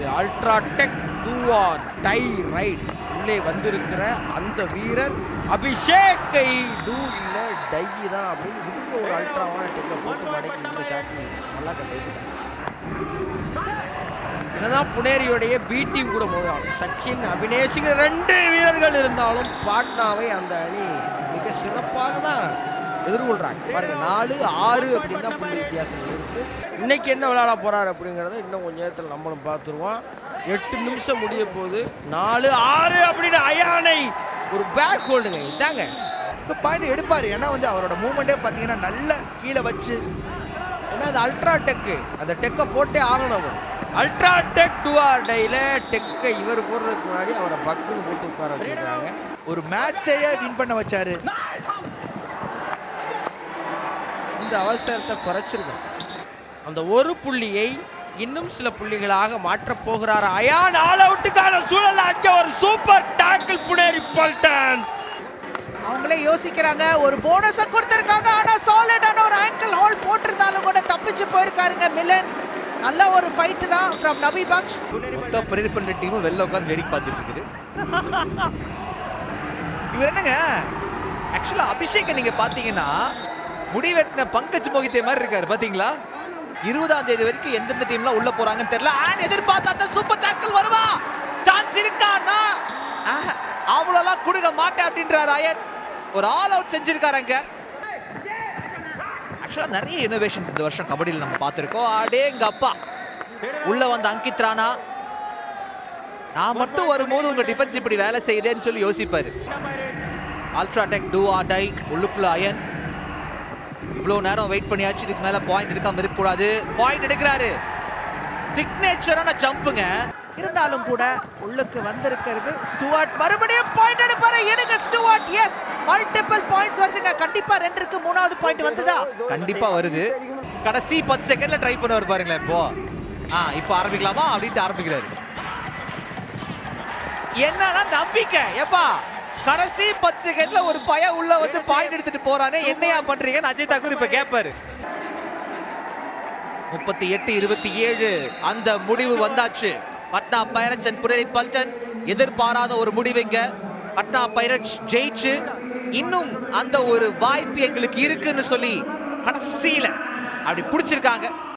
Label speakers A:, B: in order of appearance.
A: இது ultra tech two R tie right உள்ளே வந்திருக்கிற அந்த வீரர் அபிஷேக்கை டூ இல்லை டை தான் அப்படின்னு இவங்க ஒரு அல்ட்ராவான டெக்கை போட்டு மடக்கி இந்த ஷாட் நல்லா கற்றுக்கிட்டாங்க என்னதான் புனேரியோடைய பி டீம் கூட மோதாலும் சச்சின் அபினேஷிங்கிற ரெண்டு வீரர்கள் இருந்தாலும் பாட்னாவை அந்த அணி மிக சிறப்பாக தான் எதிர்கொள்றாங்க. பாருங்க நாலு ஆறு அப்படின்னு தான் புள்ளி வித்தியாசம் இருக்கு. இன்னைக்கு என்ன விளையாட போறாரு அப்படிங்கறத இன்னும் கொஞ்ச நேரத்தில் நம்மளும் பார்த்துருவோம் எட்டு நிமிஷம் முடிய போகுது. நாலு ஆறு அப்படின்னு அயானை ஒரு பேக் ஹோல்டுங்க இதாங்க.
B: இந்த பாயிண்ட் எடுப்பாரு. ஏன்னா வந்து அவரோட மூமெண்ட்டே பார்த்தீங்கன்னா நல்ல கீழே வச்சு
A: ஏன்னா அது அல்ட்ரா டெக்கு அந்த டெக்கை போட்டே ஆகணும் அல்ட்ரா டெக் டுஆர் டைல டெக்கை இவர் போடுறதுக்கு முன்னாடி அவரை பக்குன்னு போட்டு உட்கார வச்சிருக்காங்க.
B: ஒரு மேட்சையே வின் பண்ண வச்சாரு.
A: இந்த அவசரத்தை குறைச்சிருக்கணும் அந்த ஒரு புள்ளியை இன்னும் சில புள்ளிகளாக மாற்றப் போகிறார். அயான் ஆல் அவுட்டுக்கான சூழல் அங்க ஒரு சூப்பர் டாக்கிள் புனேரி பல்டன்.
C: அவங்களே யோசிக்கிறாங்க ஒரு போனஸ கொடுத்திருக்காங்க ஆனா சாலிடான ஒரு ஆங்கிள் ஹோல் போட்டிருந்தாலும் கூட தப்பிச்சு போயிருக்காருங்க மிலன் நல்ல ஒரு ஃபைட் தான் ஃப்ரம் நபி பக்ஷ்.
B: மொத்த பிரிவு பண்ண டீமும் வெளில உட்காந்து வேடிக்கை பார்த்துட்டு இருக்குது. இவர் என்னங்க? ஆக்சுவலா அபிஷேக் நீங்க பாத்தீங்கன்னா முடி வெட்டின பங்கஜ் மோகித்தே மாதிரி இருக்காரு பாத்தீங்களா? இருபதாம் தேதி வரைக்கும் எந்தெந்த டீம்லாம் உள்ள போறாங்கன்னு தெரியல. ஆன் எதிர்பார்த்த அந்த சூப்பர் டாக்கல் வருவா. சான்ஸ் இருக்கானா அவ்வளோலாம் கொடுக்க மாட்டேன் அப்படின்றார் அயன். ஒரு ஆல் அவுட் செஞ்சிருக்காருங்க ஆக்சுவலா நிறைய இனோவேஷன்ஸ் இந்த வருஷம் கபடியில் நம்ம பார்த்துருக்கோம். அடே எங்க அப்பா. உள்ள வந்த அங்கித் ராணா. நான் மட்டும் வரும்போது உங்க டிஃபென்ஸ் இப்படி வேலை செய்யுதேன்னு சொல்லி யோசிப்பாரு. Ultra tech two R tie உள்ளுக்குள்ள அயன். இவ்வளோ நேரம் வெயிட் பண்ணியாச்சு. இதுக்கு மேல பாயிண்ட் எடுக்காம இருக்கக்கூடாது. பாயிண்ட் எடுக்கிறாரு. சிக்னேச்சரான ஜம்புங்க
C: இருந்தாலும் கூட உள்ளுக்கு வந்திருக்கிறது ஸ்டுவார்ட் மறுபடியும் பாயிண்ட் எடுப்பாரு. எடுங்க ஸ்டுவார்ட் எஸ் மல்டிபிள் பாயிண்ட்ஸ் வருதுங்க. கண்டிப்பா ரெண்டுக்கு மூணாவது பாயிண்ட் வந்ததா?
B: கண்டிப்பா வருது. கடைசி பத்து செகண்ட்ல ட்ரை பண்ணுவார் பாருங்களேன் இப்போ. ஆ இப்போ ஆரம்பிக்கலாமா? அப்படின்ட்டு ஆரம்பிக்கிறாரு. என்னன்னா நம்பிக்கை. எப்பா கடைசி பத்து செகண்ட்ல ஒரு பையன் உள்ள வந்து பாயிண்ட் எடுத்துட்டு போறானே. என்னையா பண்றீங்கன்னு அஜய் தாக்கூர் இப்ப கேட்பாரு முப்பத்தி எட்டு இருபத்தி ஏழு அந்த முடிவு வந்தாச்சு. பட்னா பைரட்ஸ் அண்ட் புனேரி பல்டன் எதிர்பாராத ஒரு முடிவு இங்க பட்னா பைரட்ஸ் ஜெயிச்சு இன்னும் அந்த ஒரு வாய்ப்பு எங்களுக்கு இருக்குன்னு சொல்லி கடைசியில அப்படி பிடிச்சிருக்காங்க.